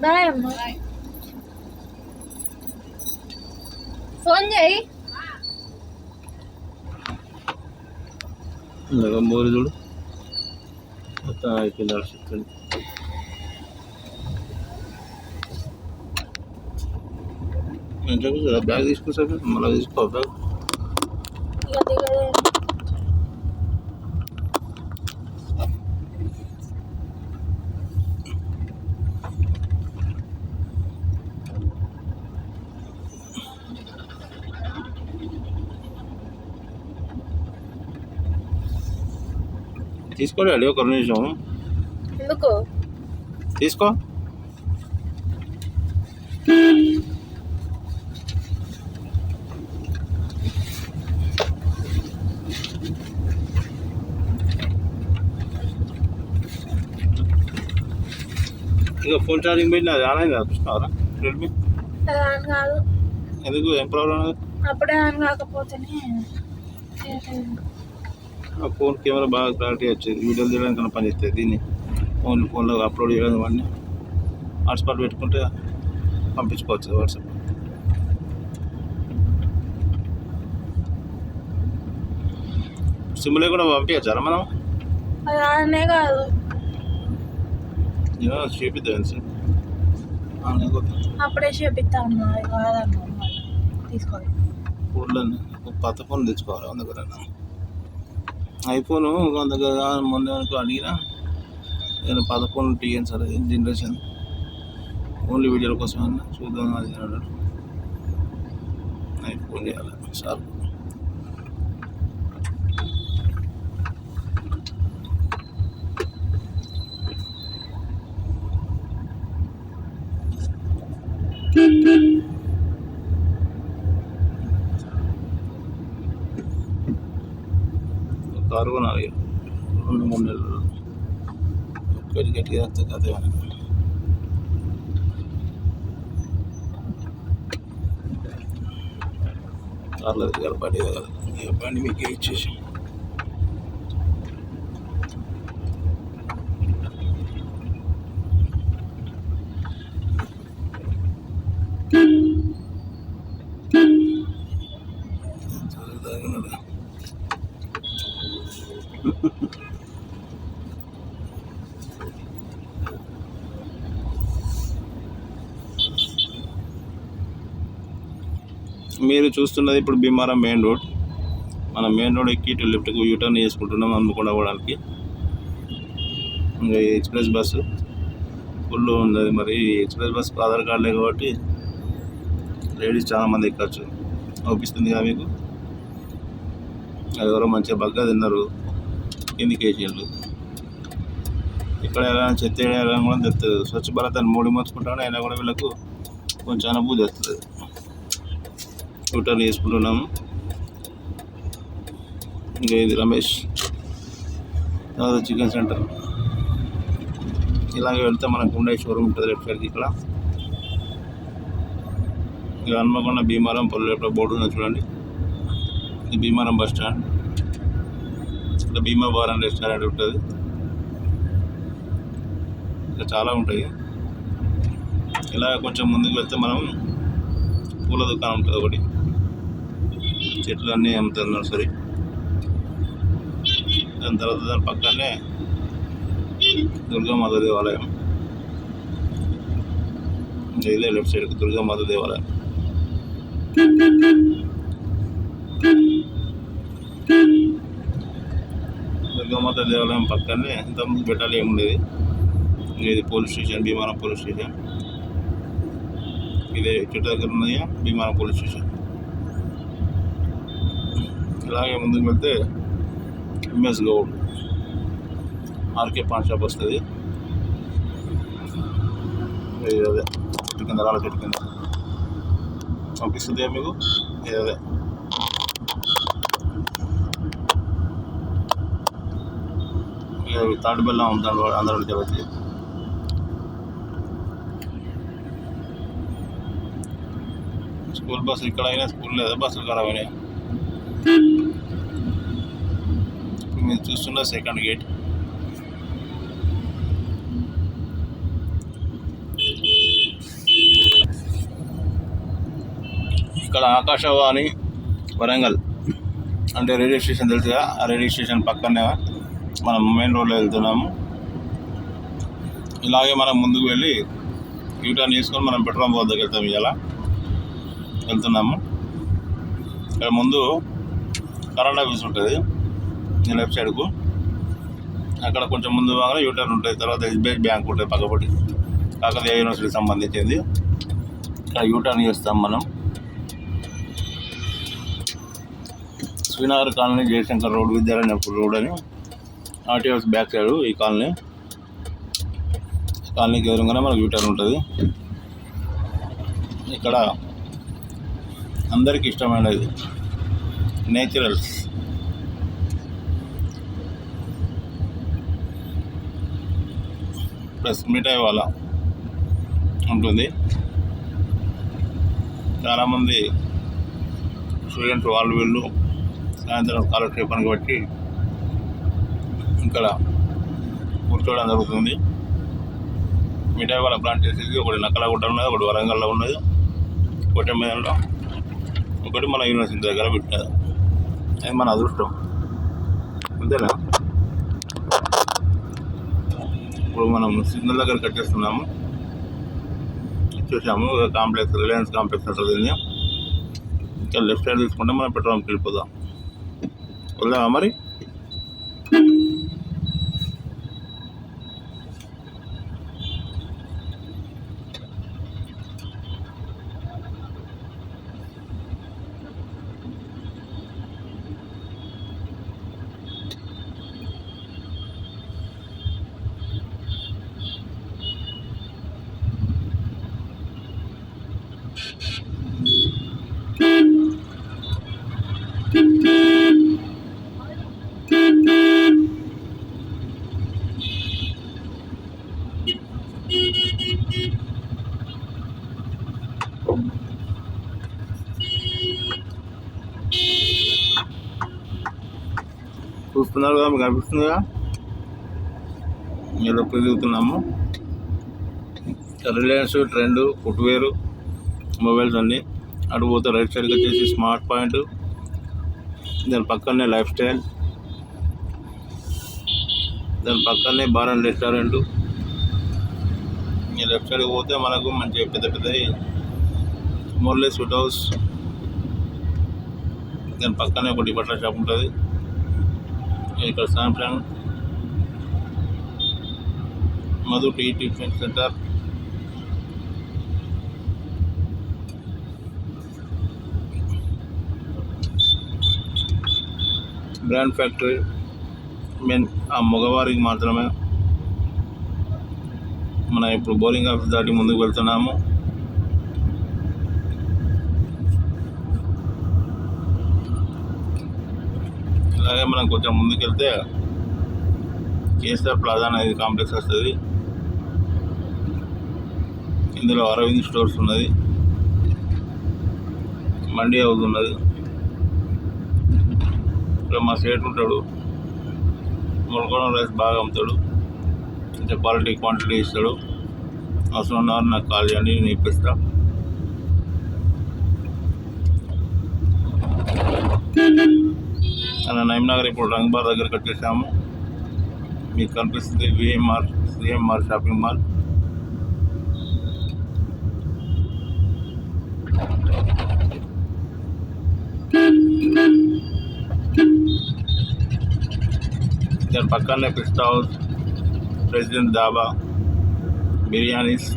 Bye అమ్మ phone చేయి ఇందాక మోరి చూడు మొత్తం అయిపోయింది ఆడ చెప్తుంది నేను చెప్పు బ్యాగ్ తీసుకొస్తాను మళ్ళీ తీసుకో బ్యాగ్ తీసుకోలేడు ఒక నిమిషం? ఎందుకు? తీసుకో. ఇంకా ఫోన్ ఛార్జింగ్ పెట్టిన అది ఆన్ అయింది చూసినావరా రెడ్మీ ఆన్ కాదు. ఎందుకు? ఏం ప్రాబ్లం అప్పుడే ఆన్ కాకపోతేనే ఫోన్ కెమెరా బాగా క్లారిటీ వచ్చేది. వీడియోలు తీయడానికి కన్నా పని చేస్తుంది దీన్ని ఫోన్ ఫోన్లో అప్లోడ్ చేయడం వాడిని హాట్స్పాట్ పెట్టుకుంటే పంపించుకోవచ్చు వాట్సాప్. సిమ్ లేకుండా పంపించారా మనం? కాదు. చూపిద్దాం అప్పుడే చేపిస్తాను తీసుకోవాలి ఫోన్లో కొత్త ఫోన్ తెచ్చుకోవాలి దగ్గర ఐఫోన్ వంద మొన్న అనుకో అడిగినా. నేను పదకొండు TN TN sir generation. Only వీడియోల కోసం అన్న చూద్దాం అది అన్నాడు. ఐఫోన్ చేయాలి సార్. కారు కొనాలి రెండు మూడు నెలలు ఒక్కటి గట్టిగా వస్తే అదే కార్లో దిగాలి బండి దిగాలి ఇక బండి మీకు ఇచ్చేసి మీరు చూస్తున్నది ఇప్పుడు భీమారం మెయిన్ రోడ్. మనం మెయిన్ రోడ్ ఎక్కి ఇటు లెఫ్ట్కి యూటర్న్ చేసుకుంటున్నాం హన్మకొండ పోవడానికి. ఇంకా ఈ ఎక్స్ప్రెస్ బస్సు ఫుల్ ఉంది మరి. ఎక్స్ప్రెస్ బస్సు ఆధార్ కార్డు లేదు కాబట్టి లేడీస్ చాలా మంది ఎక్కచ్చు. అనిపిస్తుంది కదా మీకు? అది ఎవరో మంచిగా బగ్గా తిన్నారు. కిందికి వేసిండ్రు ఇక్కడ ఎలా చెత్త ఎలా కూడా తెస్తుంది స్వచ్ఛ భారత్ అని మూడు మోసుకుంటాను అయినా కూడా వీళ్ళకు కొంచెం అనుభూతి వస్తుంది. యూటర్న్ వేసుకుంటున్నాము ఇంకా ఇది రమేష్. తర్వాత చికెన్ సెంటర్. ఇలాగే వెళ్తే మనకు ఉండే షోరూమ్ ఉంటుంది లెఫ్ట్ సైడ్కి ఇక్కడ. ఇక హన్మకొండ భీమారం పల్లెటూరు బోర్డు ఉన్నది చూడండి. ఇది భీమారం బస్ స్టాండ్. ఇక్కడ భీమా బార్ రెస్టారెంట్ ఉంటుంది. ఇంకా చాలా ఉంటాయి. ఇలా కొంచెం ముందుకు వెళ్తే మనం పూల దుకాణం ఉంటుంది ఒకటి. చెట్లు అన్నీ అమ్ముతారు నర్సరీ దాని తర్వాత దాని పక్కనే దుర్గామాత దేవాలయం. ఇదే లెఫ్ట్ సైడ్ దుర్గామాత దేవాలయం. దుర్గామాత దేవాలయం పక్కనే ఇంతకుముందు పెట్టాలి ఏముండేది ఉండేది. ఇది police station Bhimaram police station. ఇదే చెట్టు దగ్గర ఉన్నది భీమారం పోలీస్ స్టేషన్. ఇలాగే ముందుకు వెళ్తే MS Goud RK paan shop వస్తుంది. అదే చెట్టు కింద రాళ్ళ చెట్టు కింద పంపిస్తుంది మీకు? అదే. తాడుబెల్లం థర్డ్ బెల్లం అమ్ముతాడు అందరూ వచ్చి స్కూల్ బస్సు ఇక్కడ అయినా స్కూల్ లేదా బస్సులు ఖరాబ్ అయినాయి. ఇప్పుడు మీరు చూస్తున్న సెకండ్ గేట్ ఇక్కడ ఆకాశవాణి వరంగల్ అంటే రేడియో స్టేషన్ తెలుసుగా ఆ రేడియో స్టేషన్ పక్కనే మనం మెయిన్ రోడ్లో వెళ్తున్నాము. ఇలాగే మనం ముందుకు వెళ్ళి యూటర్న్ చేసుకొని మనం పెట్రోల్ బంక్ దగ్గరికి వెళ్తాము ఇలా వెళ్తున్నాము. ఇక్కడ ముందు కరెంట్ ఆఫీస్ ఉంటుంది. లెఫ్ట్ సైడ్కు అక్కడ కొంచెం ముందు బాగా యూటర్న్ ఉంటుంది. తర్వాత ఎస్బీఐ బ్యాంక్ ఉంటుంది పక్కపొట్టి. కాకతీయ యూనివర్సిటీకి సంబంధించింది. ఇక్కడ యూటర్న్ చేస్తాం మనం. శ్రీనగర్ కాలనీ జయశంకర్ రోడ్ విద్యాలయం రోడ్ అని ఆర్టీఎస్ బ్యాక్ సైడ్ ఈ కాలనీ. కాలనీకి ఎదురుగానే మనకు యూటర్న్ ఉంటుంది. ఇక్కడ అందరికీ ఇష్టమైనది నేచురల్స్. ప్లస్ మిఠాయి వాళ్ళ ఉంటుంది. చాలామంది స్టూడెంట్స్ వాళ్ళు వీళ్ళు సాయంత్రం కాలక్షేపానికి వచ్చి ఇక్కడ కూర్చోవడం జరుగుతుంది. మిఠాయి వాళ్ళ ప్లాంట్ చేసేది ఒకటి నక్కలగుట్ట ఉన్నది ఒకటి వరంగల్లో ఉన్నది. కొట్టెమ్మలో ఒకటి మన యూనివర్సిటీ దగ్గర పెట్టినది అది మన అదృష్టం. అంతేనా? ఇప్పుడు మనం సిగ్నల్ దగ్గర కట్టేస్తున్నాము చూసాము కాంప్లెక్స్ రిలయన్స్ కాంప్లెక్స్ ఉంటుంది ఇంకా లెఫ్ట్ సైడ్ తీసుకుంటే మనం పెట్రోల్ పంప్ వెళ్ళిపోదాం. వెళ్దామా మరి? చూస్తున్నారు కదా మీకు అనిపిస్తుందిగా? మీరు తిరుగుతున్నాము రిలయన్స్ ట్రెండ్ ఫుట్వేర్ మొబైల్స్ అన్నీ అటు పోతే రైట్ సైడ్కి వచ్చేసి స్మార్ట్ పాయింట్ దాని పక్కనే లైఫ్ స్టైల్ దాని పక్కనే బార్ అండ్ రెస్టారెంట్ ఈ లెఫ్ట్ సైడ్కి పోతే మనకు మంచి పెద్ద పెద్దది మోర్లే స్వీట్ హౌస్ దాని పక్కనే ఒక డిపార్ట్మెంట్ షాప్ ఉంటుంది. ఇక్కడ Samsung Madhu tea tiffin centre brand factory men ఆ మగవారికి మాత్రమే మనం ఇప్పుడు బౌలింగ్ ఆఫీస్ దాటి ముందుకు వెళ్తున్నాము అలాగే మనం కొంచెం ముందుకెళ్తే కేసీఆర్ ప్లాజా అనేది కాంప్లెక్స్ వస్తుంది. ఇందులో అరవింద్ స్టోర్స్ ఉన్నది. మండి హౌస్ ఉన్నది. ఇక్కడ మా సేట్ ఉంటాడు. ములకొండ రైస్ బాగా అమ్ముతాడు. అంటే క్వాలిటీ క్వాంటిటీ ఇస్తాడు. అవసరం ఉన్నవారు నాకు కాల్ చేయండి నేను ఇప్పిస్తాను అలా నగర్ ఇప్పుడు రంగబార్ దగ్గర కట్టేసాము మీకు కనిపిస్తుంది విఎంఆర్ సిఎంఆర్ షాపింగ్ మాల్ దాని పక్కనే పిస్తా హౌస్ ప్రెసిడెంట్ దాబా బిర్యానీస్.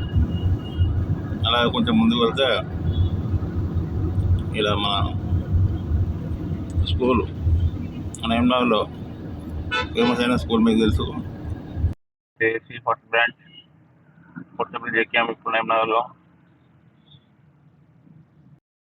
అలాగే కొంచెం ముందుకు వెళ్తే ఇలా మన స్కూల్ నేమ్నాగ్లో ఫేమస్ అయిన స్కూల్ మీకు తెలుసు. ఏసీ ఫస్ట్ బ్రాంచ్ కొత్తపల్లి ఎక్కాము ఇప్పుడు నేమ్నగర్లో